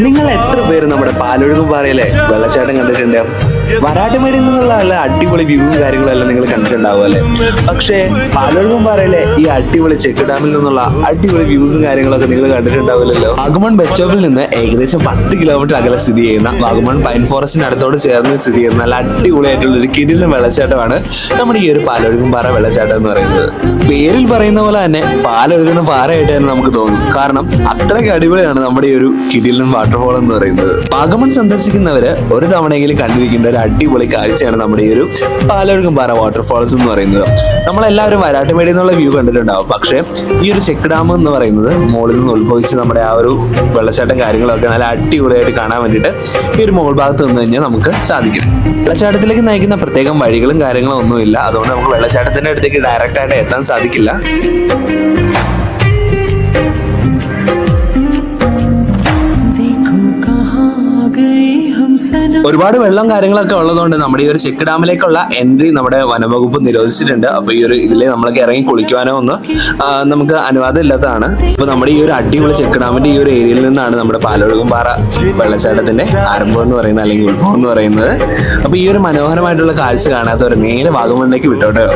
നിങ്ങൾ എത്ര പേര് നമ്മുടെ പാലൊഴുകും പാറയിലെ വെള്ളച്ചാട്ടം കണ്ടിട്ടുണ്ട് വരാട്ടുമേടിൽ നിന്നുള്ള നല്ല അടിപൊളി വ്യൂവും കാര്യങ്ങളും എല്ലാം നിങ്ങൾ കണ്ടിട്ടുണ്ടാവും അല്ലേ? പക്ഷേ പാലൊഴുകും പാറയിലെ ഈ അടിപൊളി ചെക്ക് ഡാമിൽ നിന്നുള്ള അടിപൊളി വ്യൂസും കാര്യങ്ങളൊക്കെ നിങ്ങൾ കണ്ടിട്ടുണ്ടാവില്ലല്ലോ? വാഗമൺ ബസ് സ്റ്റോപ്പിൽ നിന്ന് ഏകദേശം പത്ത് കിലോമീറ്റർ അകലെ സ്ഥിതി ചെയ്യുന്ന വാഗമൺ പൈൻ ഫോറസ്റ്റിന് അടുത്തോട് ചേർന്ന് സ്ഥിതി ചെയ്യുന്ന നല്ല അടിപൊളിയായിട്ടുള്ള ഒരു കിടിലൻ വെള്ളച്ചാട്ടമാണ് നമ്മുടെ ഈ ഒരു പാലൊഴുകും പാറ വെള്ളച്ചാട്ടം എന്ന് പറയുന്നത്. പേരിൽ പറയുന്ന പോലെ തന്നെ പാലൊഴുകുന്ന പാറയായിട്ട് തന്നെ നമുക്ക് തോന്നും. കാരണം അത്രയ്ക്ക് അടിപൊളിയാണ് നമ്മുടെ ഈ ഒരു കിടിലൻ വാട്ടർഫോൾ എന്ന് പറയുന്നത്. വാഗമൺ സന്ദർശിക്കുന്നവര് ഒരു തവണയെങ്കിലും കണ്ടിരിക്കേണ്ട ഒരു അടിപൊളി കാഴ്ചയാണ് നമ്മുടെ ഈ ഒരു പാലൊഴുകും പാറ വാട്ടർഫോൾസ് എന്ന് പറയുന്നത്. നമ്മളെല്ലാവരും വരാട്ടുമേടി എന്നുള്ള വ്യൂ കണ്ടിട്ടുണ്ടാവും. പക്ഷേ ഈ ഒരു ചെക്ക് ഡാം എന്ന് പറയുന്നത് മുകളിൽ നിന്ന് ഉത്ഭവിച്ച് നമ്മുടെ ആ ഒരു വെള്ളച്ചാട്ടം കാര്യങ്ങളൊക്കെ നല്ല അടിപൊളിയായിട്ട് കാണാൻ വേണ്ടിയിട്ട് ഈ ഒരു മുകൾ ഭാഗത്ത് നിന്ന് കഴിഞ്ഞാൽ നമുക്ക് സാധിക്കും. വെള്ളച്ചാട്ടത്തിലേക്ക് നയിക്കുന്ന പ്രത്യേകം വഴികളും കാര്യങ്ങളും ഒന്നുമില്ല. അതുകൊണ്ട് നമുക്ക് വെള്ളച്ചാട്ടത്തിന്റെ അടുത്തേക്ക് ഡയറക്റ്റ് ആയിട്ട് എത്താൻ സാധിക്കില്ല. ഒരുപാട് വെള്ളം കാര്യങ്ങളൊക്കെ ഉള്ളതുകൊണ്ട് നമ്മുടെ ഈ ഒരു ചെക്ക് ഡാമിലേക്കുള്ള എൻട്രി നമ്മുടെ വനവകുപ്പ് നിരോധിച്ചിട്ടുണ്ട്. അപ്പൊ ഈ ഒരു ഇതിൽ നമ്മളൊക്കെ ഇറങ്ങി കുളിക്കുവാനോ ഒന്ന് നമുക്ക് അനുവാദം ഇല്ലാത്തതാണ് അപ്പൊ നമ്മുടെ ഈ ഒരു അടിപൊളി ചെക്ക് ഡാമിന്റെ ഈ ഒരു ഏരിയയിൽ നിന്നാണ് നമ്മുടെ പാലോഴുകുംപാറ വെള്ളച്ചാട്ടത്തിന്റെ ആരംഭം എന്ന് പറയുന്നത് അല്ലെങ്കിൽ ഉത്ഭവം എന്ന് പറയുന്നത്. അപ്പൊ ഈ ഒരു മനോഹരമായിട്ടുള്ള കാഴ്ച കാണാത്തവർ നേരെ വാഗമണ്ണിലേക്ക് വിട്ടോട്ടെ.